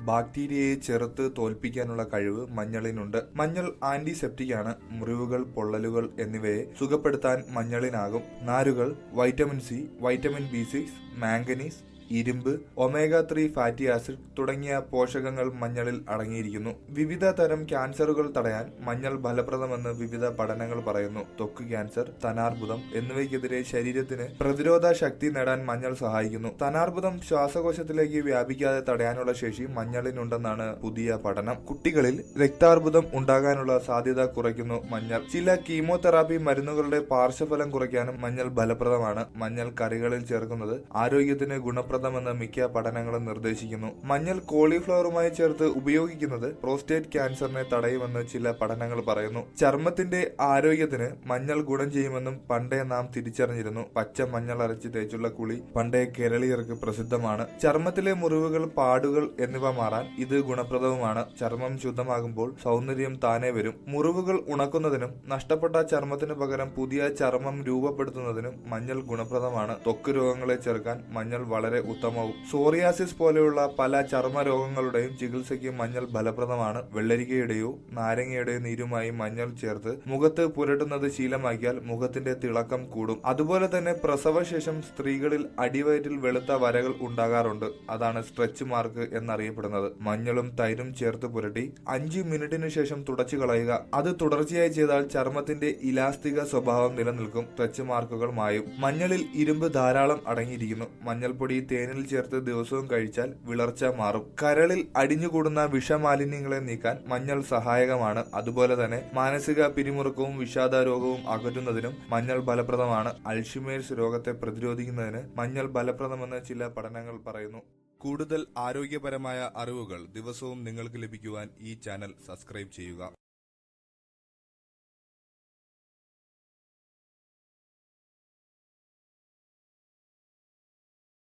ബാക്ടീരിയയെ ചെറുത്ത് തോൽപ്പിക്കാനുള്ള കഴിവ് മഞ്ഞളിനുണ്ട്. മഞ്ഞൾ ആന്റിസെപ്റ്റിക് ആണ്. മുറിവുകൾ പൊള്ളലുകൾ എന്നിവയെ സുഖപ്പെടുത്താൻ മഞ്ഞളിനാകും. നാരുകൾ vitamin C vitamin B six manganese ഇരുമ്പ് ഒമേഗ ത്രീ ഫാറ്റി ആസിഡ് തുടങ്ങിയ പോഷകങ്ങൾ മഞ്ഞളിൽ അടങ്ങിയിരിക്കുന്നു. വിവിധ തരം ക്യാൻസറുകൾ തടയാൻ മഞ്ഞൾ ഫലപ്രദമെന്ന് വിവിധ പഠനങ്ങൾ പറയുന്നു. ത്വക്ക് ക്യാൻസർ തനാർബുദം എന്നിവയ്ക്കെതിരെ ശരീരത്തിന് പ്രതിരോധ ശക്തി നേടാൻ മഞ്ഞൾ സഹായിക്കുന്നു. തനാർബുദം ശ്വാസകോശത്തിലേക്ക് വ്യാപിക്കാതെ തടയാനുള്ള ശേഷി മഞ്ഞളിനുണ്ടെന്നാണ് പുതിയ പഠനം. കുട്ടികളിൽ രക്താർബുദം ഉണ്ടാകാനുള്ള സാധ്യത കുറയ്ക്കുന്നു മഞ്ഞൾ. ചില കീമോതെറാപ്പി മരുന്നുകളുടെ പാർശ്വഫലം കുറയ്ക്കാനും മഞ്ഞൾ ഫലപ്രദമാണ്. മഞ്ഞൾ കറികളിൽ ചേർക്കുന്നത് ആരോഗ്യത്തിന് ഗുണപ്രദമെന്ന് മിക്ക പഠനങ്ങളും നിർദ്ദേശിക്കുന്നു. മഞ്ഞൾ കോളിഫ്ലവറുമായി ചേർത്ത് ഉപയോഗിക്കുന്നത് പ്രോസ്റ്റേറ്റ് ക്യാൻസറിനെ തടയുമെന്ന് ചില പഠനങ്ങൾ പറയുന്നു. ചർമ്മത്തിന്റെ ആരോഗ്യത്തിന് മഞ്ഞൾ ഗുണം ചെയ്യുമെന്നും പണ്ടേ നാം തിരിച്ചറിഞ്ഞിരുന്നു. പച്ച മഞ്ഞൾ അരച്ച് തേച്ചുള്ള കുളി പണ്ടേ കേരളീയർക്ക് പ്രസിദ്ധമാണ്. ചർമ്മത്തിലെ മുറിവുകൾ പാടുകൾ എന്നിവ മാറാൻ ഇത് ഗുണപ്രദവുമാണ്. ചർമ്മം ശുദ്ധമാകുമ്പോൾ സൗന്ദര്യം താനേ വരും. മുറിവുകൾ ഉണക്കുന്നതിനും നഷ്ടപ്പെട്ട ചർമ്മത്തിന് പകരം പുതിയ ചർമ്മം രൂപപ്പെടുത്തുന്നതിനും മഞ്ഞൾ ഗുണപ്രദമാണ്. ത്വക്ക് രോഗങ്ങളെ ചെറുക്കാൻ മഞ്ഞൾ വളരെ ഉത്തമവും. സോറിയാസിസ് പോലെയുള്ള പല ചർമ്മ രോഗങ്ങളുടെയും ചികിത്സയ്ക്ക് മഞ്ഞൾ ഫലപ്രദമാണ്. വെള്ളരിക്കയുടെയോ നാരങ്ങയുടെയോ നീരുമായി മഞ്ഞൾ ചേർത്ത് മുഖത്ത് പുരട്ടുന്നത് ശീലമാക്കിയാൽ മുഖത്തിന്റെ തിളക്കം കൂടും. അതുപോലെ തന്നെ പ്രസവശേഷം സ്ത്രീകളിൽ അടിവയറ്റിൽ വെളുത്ത വരകൾ ഉണ്ടാകാറുണ്ട്. അതാണ് സ്ട്രെച്ച് മാർക്ക് എന്നറിയപ്പെടുന്നത്. മഞ്ഞളും തൈരും ചേർത്ത് പുരട്ടി അഞ്ച് മിനിറ്റിന് ശേഷം തുടച്ചു കളയുക. അത് തുടർച്ചയായി ചെയ്താൽ ചർമ്മത്തിന്റെ ഇലാസ്തിക സ്വഭാവം നിലനിൽക്കും. സ്ട്രെച്ച് മാർക്കുകൾ മായും. മഞ്ഞളിൽ ഇരുമ്പ് ധാരാളം അടങ്ങിയിരിക്കുന്നു. മഞ്ഞൾപ്പൊടി തേനിൽ ചേർത്ത് ദിവസവും കഴിച്ചാൽ വിളർച്ച മാറും. കരളിൽ അടിഞ്ഞുകൂടുന്ന വിഷമാലിന്യങ്ങളെ നീക്കാൻ മഞ്ഞൾ സഹായകമാണ്. അതുപോലെ തന്നെ മാനസിക പിരിമുറുക്കവും വിഷാദ രോഗവും അകറ്റുന്നതിനും മഞ്ഞൾ ഫലപ്രദമാണ്. അൽഷിമേഴ്സ് രോഗത്തെ പ്രതിരോധിക്കുന്നതിന് മഞ്ഞൾ ഫലപ്രദമെന്ന് ചില പഠനങ്ങൾ പറയുന്നു. കൂടുതൽ ആരോഗ്യപരമായ അറിവുകൾ ദിവസവും നിങ്ങൾക്ക് ലഭിക്കുവാൻ ഈ ചാനൽ സബ്സ്ക്രൈബ് ചെയ്യുക.